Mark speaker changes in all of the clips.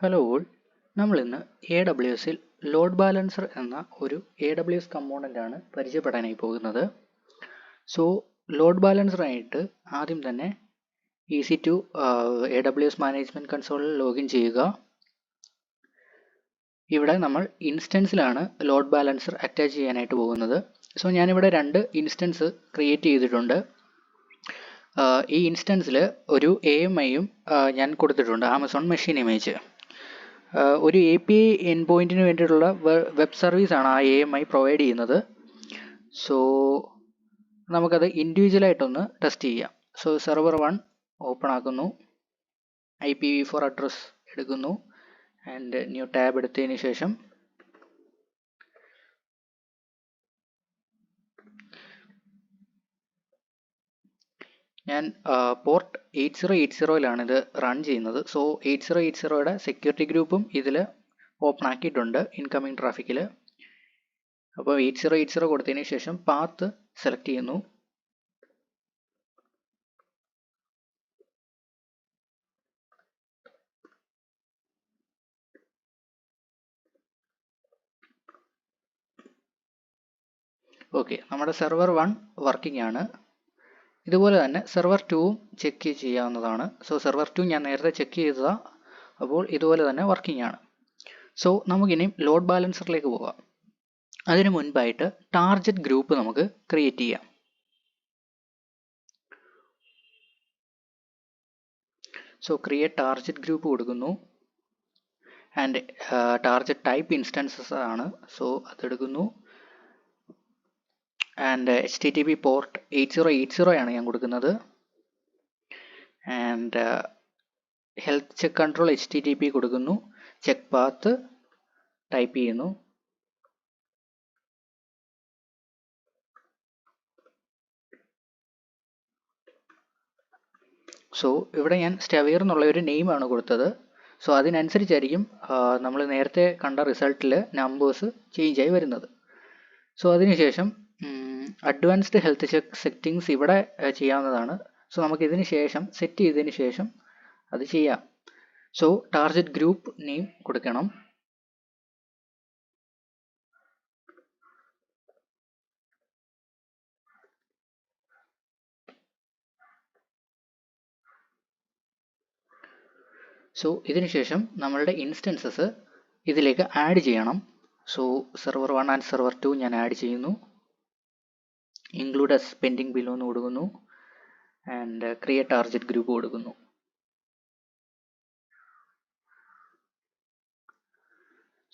Speaker 1: Hello all നമ്മൾ ഇന്ന് A W എസിൽ ലോഡ് ബാലൻസർ എന്ന ഒരു എ ഡബ്ല്യു എസ് കമ്പോണന്റ് ആണ് പരിചയപ്പെടാനായി പോകുന്നത്. സോ ലോഡ് ബാലൻസറായിട്ട് ആദ്യം തന്നെ EC two A W S management കൺസോളിൽ login ചെയ്യുക. ഇവിടെ നമ്മൾ ഇൻസ്റ്റൻസിലാണ് ലോഡ് ബാലൻസർ അറ്റാച്ച് ചെയ്യാനായിട്ട് പോകുന്നത്. സോ ഞാനിവിടെ രണ്ട് ഇൻസ്റ്റൻസ് ക്രിയേറ്റ് ചെയ്തിട്ടുണ്ട്. ഈ ഇൻസ്റ്റൻസിൽ ഒരു എ എം ഐയും ഞാൻ കൊടുത്തിട്ടുണ്ട് ആമസോൺ മെഷീൻ ഇമേജ് ഒരു എ പി ഐ എൻ പോയിന്റിന് വേണ്ടിയിട്ടുള്ള വെബ് സർവീസ് ആണ് ആ എ എം ഐ പ്രൊവൈഡ് ചെയ്യുന്നത്. സോ നമുക്കത് ഇൻഡിവിജ്വലായിട്ടൊന്ന് ടെസ്റ്റ് ചെയ്യാം. സോ സെർവർ വൺ ഓപ്പൺ ആക്കുന്നു. I P V four address എടുക്കുന്നു. ആൻഡ് ന്യൂ ടാബ് എടുത്തതിന് ശേഷം ഞാൻ പോർട്ട് എയ്റ്റ് സീറോ എയ്റ്റ് സീറോയിലാണ് ഇത് റൺ ചെയ്യുന്നത്. സോ എയ്റ്റ് സീറോ എയ്റ്റ് സീറോയുടെ സെക്യൂരിറ്റി ഗ്രൂപ്പും ഇതിൽ ഓപ്പൺ ആക്കിയിട്ടുണ്ട് ഇൻകമിംഗ് ട്രാഫിക്കിൽ അപ്പോൾ എയ്റ്റ് സീറോ എയ്റ്റ് സീറോ കൊടുത്തതിന് ശേഷം പാത്ത് സെലക്ട് ചെയ്യുന്നു. ഓക്കെ നമ്മുടെ സെർവർ വൺ വർക്കിംഗ് ആണ്. ഇതുപോലെ തന്നെ സെർവർ ടുവും ചെക്ക് ചെയ്യാവുന്നതാണ്. സോ സെർവർ ടു ഞാൻ നേരത്തെ ചെക്ക് ചെയ്തതാണ് അപ്പോൾ ഇതുപോലെ തന്നെ വർക്കിംഗ് ആണ്. സോ നമുക്കിനി ലോഡ് ബാലൻസറിലേക്ക് പോകാം. അതിനു മുൻപായിട്ട് ടാർജറ്റ് ഗ്രൂപ്പ് നമുക്ക് ക്രിയേറ്റ് ചെയ്യാം. സോ ക്രിയേറ്റ് ടാർജറ്റ് ഗ്രൂപ്പ് കൊടുക്കുന്നു. ആൻഡ് ടാർജറ്റ് ടൈപ്പ് ഇൻസ്റ്റൻസസ് ആണ്. So അതെടുക്കുന്നു. And H T T P port eight zero eight zero ആണ് ഞാൻ കൊടുക്കുന്നത്. And health check control H T T P കൊടുക്കുന്നു. ചെക്ക് പാത്ത് ടൈപ്പ് ചെയ്യുന്നു. So ഇവിടെ ഞാൻ സ്റ്റെവിയർ എന്നുള്ള ഒരു നെയിമാണ് കൊടുത്തത്. സോ അതിനനുസരിച്ചായിരിക്കും നമ്മൾ നേരത്തെ കണ്ട റിസൾട്ടിൽ നമ്പേഴ്സ് ചേഞ്ച് ആയി വരുന്നത്. സോ അതിനുശേഷം അഡ്വാൻസ്ഡ് ഹെൽത്ത് ചെക്ക് സെറ്റിങ്സ് ഇവിടെ ചെയ്യാവുന്നതാണ്. സോ നമുക്ക് ഇതിന് ശേഷം സെറ്റ് ചെയ്തതിന് ശേഷം അത് ചെയ്യാം. സോ ടാർജറ്റ് ഗ്രൂപ്പ് നെയിം കൊടുക്കണം. സോ ഇതിനുശേഷം നമ്മളുടെ ഇൻസ്റ്റൻസസ് ഇതിലേക്ക് ആഡ് ചെയ്യണം. So server one and server two ഞാൻ ആഡ് ചെയ്യുന്നു. ഇൻക്ലൂഡ് എസ് പെൻഡിങ് ബിലോ എന്ന് കൊടുക്കുന്നു. ആൻഡ് ക്രിയേറ്റ് ടാർജറ്റ് ഗ്രൂപ്പ് കൊടുക്കുന്നു.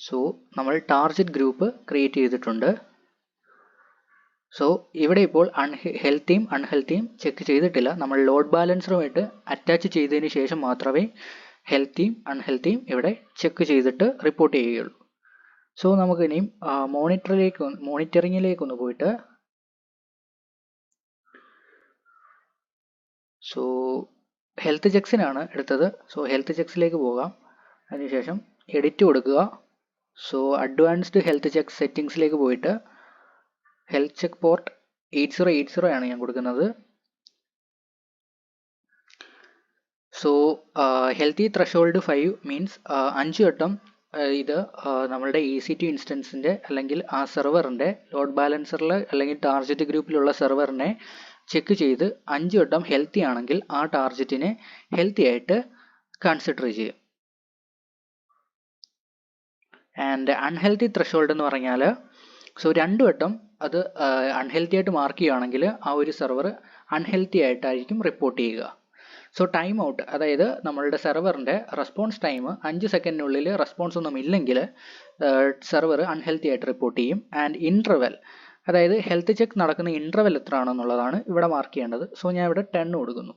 Speaker 1: സോ നമ്മൾ ടാർജറ്റ് ഗ്രൂപ്പ് ക്രിയേറ്റ് ചെയ്തിട്ടുണ്ട്. സോ ഇവിടെ ഇപ്പോൾ അൺ ഹെൽത്തിയും അൺഹെൽത്തിയും ചെക്ക് ചെയ്തിട്ടില്ല. നമ്മൾ ലോഡ് ബാലൻസറുമായിട്ട് അറ്റാച്ച് ചെയ്തതിന് ശേഷം മാത്രമേ ഹെൽത്തിയും അൺഹെൽത്തിയും ഇവിടെ ചെക്ക് ചെയ്തിട്ട് റിപ്പോർട്ട് ചെയ്യുകയുള്ളൂ. സോ നമുക്ക് ഇനിയും മോണിറ്ററിലേക്ക് മോണിറ്ററിങ്ങിലേക്ക് ഒന്ന് പോയിട്ട് സോ ഹെൽത്ത് ചെക്സിനാണ് എടുത്തത്. സോ ഹെൽത്ത് ചെക്സിലേക്ക് പോകാം. അതിനുശേഷം എഡിറ്റ് കൊടുക്കുക. സോ അഡ്വാൻസ്ഡ് ഹെൽത്ത് ചെക്ക് സെറ്റിങ്സിലേക്ക് പോയിട്ട് health check port eight zero eight zero ആണ് ഞാൻ കൊടുക്കുന്നത്. So healthy threshold five means അഞ്ച് വട്ടം ഇത് നമ്മളുടെ ഇ സി ടി ഇൻസ്റ്റൻസിന്റെ അല്ലെങ്കിൽ ആ സെർവറിന്റെ ലോഡ് ബാലൻസറിൽ അല്ലെങ്കിൽ ടാർജറ്റ് ഗ്രൂപ്പിലുള്ള സെർവറിനെ ചെക്ക് ചെയ്ത് അഞ്ച് വട്ടം ഹെൽത്തി ആണെങ്കിൽ ആ ടാർജറ്റിനെ ഹെൽത്തി ആയിട്ട് കൺസിഡർ ചെയ്യും. ആൻഡ് അൺഹെൽത്തി ത്രഷോൾഡ് എന്ന് പറഞ്ഞാൽ സോ രണ്ട് വട്ടം അത് അൺഹെൽത്തി ആയിട്ട് മാർക്ക് ചെയ്യുകയാണെങ്കിൽ ആ ഒരു സെർവർ അൺഹെൽത്തി ആയിട്ടായിരിക്കും റിപ്പോർട്ട് ചെയ്യുക. സോ ടൈം ഔട്ട് അതായത് നമ്മളുടെ സെർവറിന്റെ റെസ്പോൺസ് ടൈം അഞ്ച് സെക്കൻഡിനുള്ളിൽ റെസ്പോൺസ് ഒന്നും ഇല്ലെങ്കിൽ സെർവർ അൺഹെൽത്തി ആയിട്ട് റിപ്പോർട്ട് ചെയ്യും. ആൻഡ് ഇൻട്രവൽ അതായത് ഹെൽത്ത് ചെക്ക് നടക്കുന്ന ഇൻട്രവൽ എത്ര ആണെന്നുള്ളതാണ് ഇവിടെ മാർക്ക് ചെയ്യേണ്ടത്. സോ ഞാൻ ഇവിടെ ടെൻ കൊടുക്കുന്നു.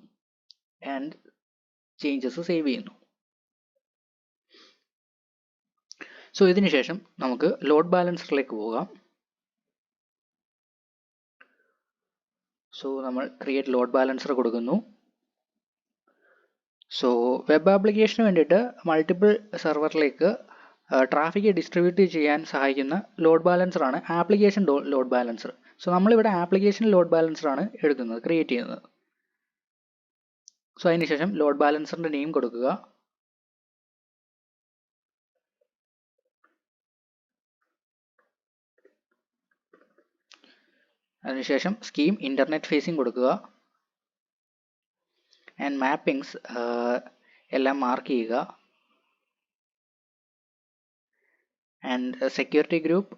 Speaker 1: ആൻഡ് ചേഞ്ചസ് സേവ് ചെയ്യുന്നു. സോ ഇതിനുശേഷം നമുക്ക് ലോഡ് ബാലൻസറിലേക്ക് പോകാം. സോ നമ്മൾ ക്രിയേറ്റ് ലോഡ് ബാലൻസർ കൊടുക്കുന്നു. സോ വെബ് ആപ്ലിക്കേഷന് വേണ്ടിയിട്ട് മൾട്ടിപ്പിൾ സെർവറിലേക്ക് ട്രാഫിക് ഡിസ്ട്രിബ്യൂട്ട് ചെയ്യാൻ സഹായിക്കുന്ന ലോഡ് ബാലൻസർ ആണ് ആപ്ലിക്കേഷൻ ലോഡ് ബാലൻസർ സോ നമ്മളിവിടെ ആപ്ലിക്കേഷൻ ലോഡ് ബാലൻസർ ആണ് എടുക്കുന്നത് ക്രിയേറ്റ് ചെയ്യുന്നത്. സോ അതിനുശേഷം ലോഡ് ബാലൻസറിന്റെ നെയിം കൊടുക്കുക. അതിനുശേഷം സ്കീം ഇന്റർനെറ്റ് ഫേസിംഗ് കൊടുക്കുക. ആൻഡ് മാപ്പിംഗ്സ് എല്ലാം മാർക്ക് ചെയ്യുക. ആൻഡ് സെക്യൂരിറ്റി ഗ്രൂപ്പ്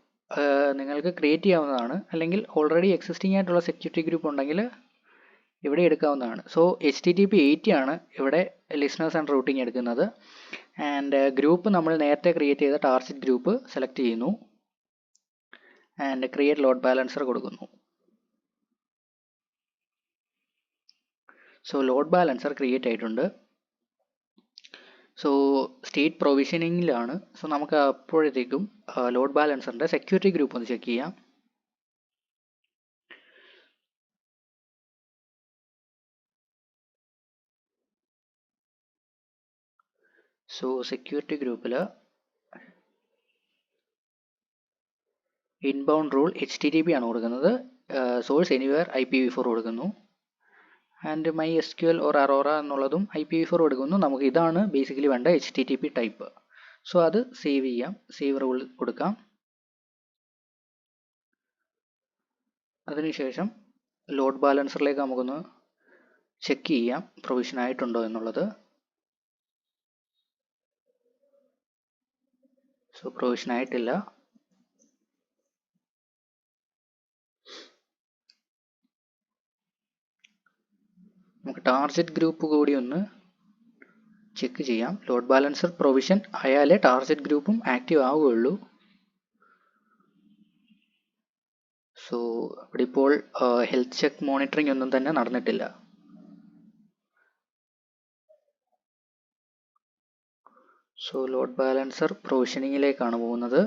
Speaker 1: നിങ്ങൾക്ക് ക്രിയേറ്റ് ചെയ്യാവുന്നതാണ്. അല്ലെങ്കിൽ ഓൾറെഡി എക്സിസ്റ്റിംഗ് ആയിട്ടുള്ള സെക്യൂരിറ്റി ഗ്രൂപ്പ് ഉണ്ടെങ്കിൽ ഇവിടെ എടുക്കാവുന്നതാണ്. So H T T P eighty ആണ് ഇവിടെ ലിസ്ണേഴ്സ് ആൻഡ് റൂട്ടിംഗ് എടുക്കുന്നത്. ആൻഡ് ഗ്രൂപ്പ് നമ്മൾ നേരത്തെ ക്രിയേറ്റ് ചെയ്ത ടാർജറ്റ് ഗ്രൂപ്പ് സെലക്ട് ചെയ്യുന്നു. ആൻഡ് ക്രിയേറ്റ് ലോഡ് ബാലൻസർ കൊടുക്കുന്നു. സോ ലോഡ് ബാലൻസർ ക്രിയേറ്റ് ആയിട്ടുണ്ട്. സോ സ്റ്റേറ്റ് പ്രൊവിഷനിങ്ങിലാണ് സോ നമുക്ക് അപ്പോഴത്തേക്കും ലോഡ് ബാലൻസറിന്റെ സെക്യൂരിറ്റി ഗ്രൂപ്പ് ഒന്ന് ചെക്ക് ചെയ്യാം. സോ സെക്യൂരിറ്റി ഗ്രൂപ്പിൽ inbound rule H T T P ആണ് കൊടുക്കുന്നത്. Source anywhere I P V four കൊടുക്കുന്നു. And my S Q L or Aurora എന്നുള്ളതും ഐ പി വി ഫോർ കൊടുക്കുന്നു. നമുക്ക് ഇതാണ് ബേസിക്കലി വേണ്ട H T T P type so അത് സേവ് ചെയ്യാം. സേവ് റൂൾ കൊടുക്കാം. അതിനുശേഷം ലോഡ് ബാലൻസറിലേക്ക് നമുക്കൊന്ന് ചെക്ക് ചെയ്യാം. പ്രൊവിഷൻ ആയിട്ടുണ്ടോ എന്നുള്ളത്. സോ പ്രൊവിഷൻ ആയിട്ടില്ല. ടാർഗറ്റ് ഗ്രൂപ്പ് കൂടി ഒന്ന് ചെക്ക് ചെയ്യാം. ലോഡ് ബാലൻസർ പ്രൊവിഷൻ ആയാലേ ടാർജറ്റ് ഗ്രൂപ്പും ആക്റ്റീവ് ആവുകയുള്ളൂ. സോ ഇവിടെ ഇപ്പോൾ ഹെൽത്ത് ചെക്ക് മോണിറ്ററിംഗ് ഒന്നും തന്നെ നടന്നിട്ടില്ല. സോ ലോഡ് ബാലൻസർ പ്രൊവിഷനിങ്ങിലേക്കാണ് പോകുന്നത്.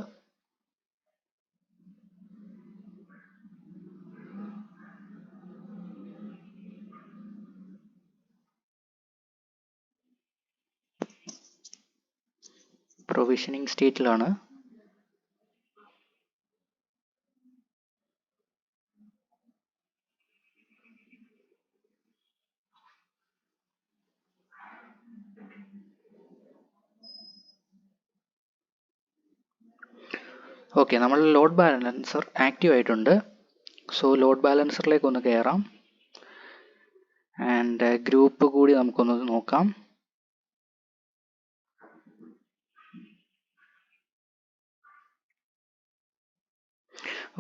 Speaker 1: പ്രൊവിഷനിങ് സ്റ്റേറ്റിലാണ് ഓക്കെ നമ്മൾ ലോഡ് ബാലൻസർ ആക്റ്റീവ് ആയിട്ടുണ്ട്. സോ ലോഡ് ബാലൻസറിലേക്ക് ഒന്ന് കയറാം ആൻഡ് ഗ്രൂപ്പ് കൂടി നമുക്കൊന്ന് നോക്കാം.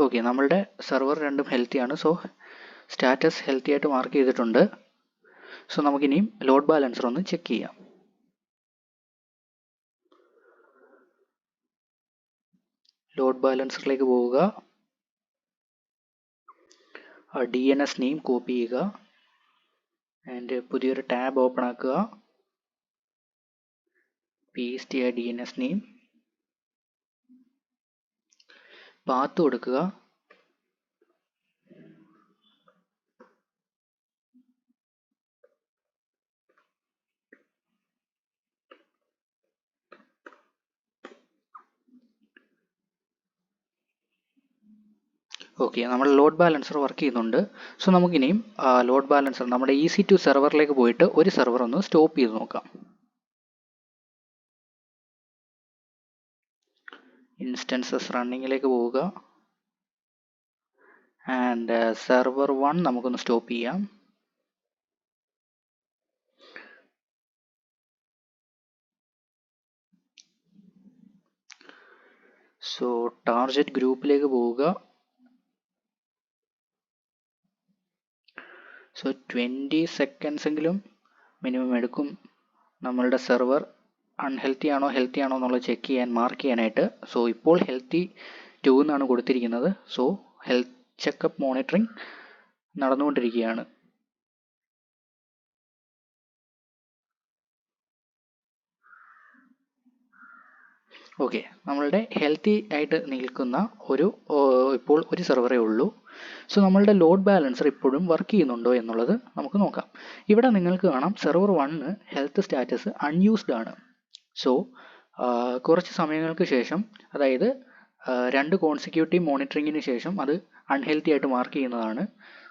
Speaker 1: ഓക്കെ നമ്മളുടെ സെർവർ രണ്ടും ഹെൽത്തി ആണ്. സോ സ്റ്റാറ്റസ് ഹെൽത്തി ആയിട്ട് മാർക്ക് ചെയ്തിട്ടുണ്ട്. സോ നമുക്കിനിയും ലോഡ് ബാലൻസർ ഒന്ന് ചെക്ക് ചെയ്യാം. ലോഡ് ബാലൻസറിലേക്ക് പോവുക. D N S name copy ചെയ്യുക. ആൻഡ് പുതിയൊരു ടാബ് ഓപ്പൺ ആക്കുക. പേസ്റ്റ് ചെയ്യുക D N S name path കൊടുക്കുക. ഓക്കെ നമ്മൾ ലോഡ് ബാലൻസർ വർക്ക് ചെയ്യുന്നുണ്ട്. സോ നമുക്കിനിയും ലോഡ് ബാലൻസർ നമ്മുടെ ഇ സി ടു സെർവറിലേക്ക് പോയിട്ട് ഒരു സെർവർ ഒന്ന് സ്റ്റോപ്പ് ചെയ്ത് നോക്കാം. ഇൻസ്റ്റൻസസ് റണ്ണിങ്ങിലേക്ക് പോവുക. ആൻഡ് സെർവർ വൺ നമുക്കൊന്ന് സ്റ്റോപ്പ് ചെയ്യാം. സോ ടാർഗറ്റ് ഗ്രൂപ്പിലേക്ക് പോവുക. സോ ട്വന്റി സെക്കൻഡ്സ് എങ്കിലും മിനിമം എടുക്കും നമ്മളുടെ സെർവർ അൺഹെൽത്തി ആണോ ഹെൽത്തി ആണോ എന്നുള്ളത് ചെക്ക് ചെയ്യാൻ മാർക്ക് ചെയ്യാനായിട്ട്. സോ ഇപ്പോൾ ഹെൽത്തി ടു എന്നാണ് കൊടുത്തിരിക്കുന്നത്. സോ ഹെൽത്ത് ചെക്കപ്പ് മോണിറ്ററിംഗ് നടന്നുകൊണ്ടിരിക്കുകയാണ്. ഓക്കെ നമ്മളുടെ ഹെൽത്തി ആയിട്ട് നിൽക്കുന്ന ഒരു ഇപ്പോൾ ഒരു സെർവറേ ഉള്ളൂ. സോ നമ്മളുടെ ലോഡ് ബാലൻസർ ഇപ്പോഴും വർക്ക് ചെയ്യുന്നുണ്ടോ എന്നുള്ളത് നമുക്ക് നോക്കാം. ഇവിടെ നിങ്ങൾക്ക് കാണാം server one health status unused ആണ്. സോ കുറച്ച് സമയങ്ങൾക്ക് ശേഷം അതായത് രണ്ട് കോൺസിക്യൂട്ടീവ് മോണിറ്ററിങ്ങിന് ശേഷം അത് അൺഹെൽത്തി ആയിട്ട് മാർക്ക് ചെയ്യുന്നതാണ്.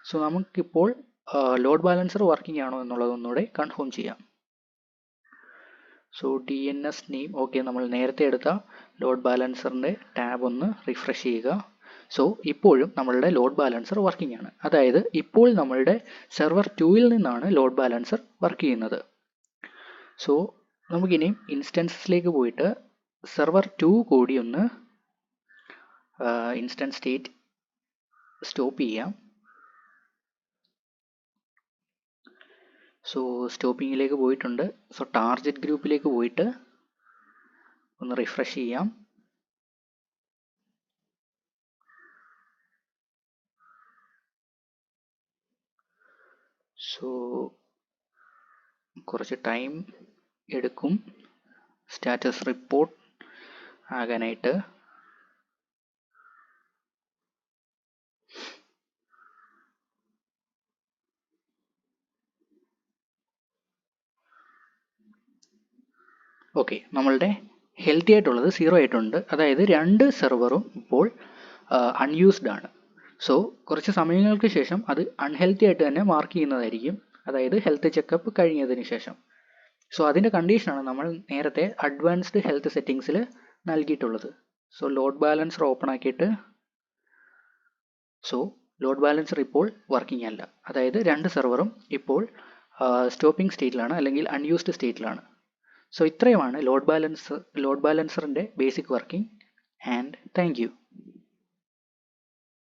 Speaker 1: സോ നമുക്കിപ്പോൾ ലോഡ് ബാലൻസർ വർക്കിംഗ് ആണോ എന്നുള്ളത് ഒന്നുകൂടെ കൺഫേം ചെയ്യാം. So D N S name okay നമ്മൾ നേരത്തെ എടുത്ത ലോഡ് ബാലൻസറിന്റെ ടാബ് ഒന്ന് റിഫ്രഷ് ചെയ്യുക. സോ ഇപ്പോഴും നമ്മളുടെ ലോഡ് ബാലൻസർ വർക്കിംഗ് ആണ്. അതായത് ഇപ്പോൾ നമ്മളുടെ സെർവർ ടൂവിൽ നിന്നാണ് ലോഡ് ബാലൻസർ വർക്ക് ചെയ്യുന്നത്. സോ നമുക്കിനി ഇൻസ്റ്റൻസിലേക്ക് പോയിട്ട് സെർവർ ടു കൂടി ഒന്ന് ഇൻസ്റ്റൻസ് സ്റ്റേറ്റ് സ്റ്റോപ്പ് ചെയ്യാം. സോ സ്റ്റോപ്പിങ്ങിലേക്ക് പോയിട്ടുണ്ട്. സോ ടാർജറ്റ് ഗ്രൂപ്പിലേക്ക് പോയിട്ട് ഒന്ന് റിഫ്രഷ് ചെയ്യാം. സോ കുറച്ച് ടൈം എടുക്കും. സ്റ്റാറ്റസ് റിപ്പോർട്ട് ആകാനായിട്ട്. ഓക്കെ നമ്മളുടെ ഹെൽത്തി ആയിട്ടുള്ളത് സീറോ ആയിട്ടുണ്ട്. അതായത് രണ്ട് സെർവറും ഇപ്പോൾ അൺയൂസ്ഡ് ആണ്. സോ കുറച്ച് സമയങ്ങൾക്ക് ശേഷം അത് അൺഹെൽത്തി ആയിട്ട് തന്നെ മാർക്ക് ചെയ്യുന്നതായിരിക്കും. അതായത് ഹെൽത്ത് ചെക്കപ്പ് കഴിഞ്ഞതിന് ശേഷം. സോ അതിന്റെ കണ്ടീഷനാണ് നമ്മൾ നേരത്തെ അഡ്വാൻസ്ഡ് ഹെൽത്ത് സെറ്റിങ്സിൽ നൽകിയിട്ടുള്ളത്. സോ ലോഡ് ബാലൻസർ ഓപ്പൺ ആക്കിയിട്ട് സോ ലോഡ് ബാലൻസർ ഇപ്പോൾ വർക്കിംഗ് അല്ല. അതായത് രണ്ട് സെർവറും ഇപ്പോൾ സ്റ്റോപ്പിംഗ് സ്റ്റേറ്റിലാണ് അല്ലെങ്കിൽ അൺയൂസ്ഡ് സ്റ്റേറ്റിലാണ് സോ ഇത്രയുമാണ് ലോഡ് ബാലൻസർ ലോഡ് ബാലൻസറിന്റെ ബേസിക് വർക്കിംഗ് ആൻഡ് താങ്ക്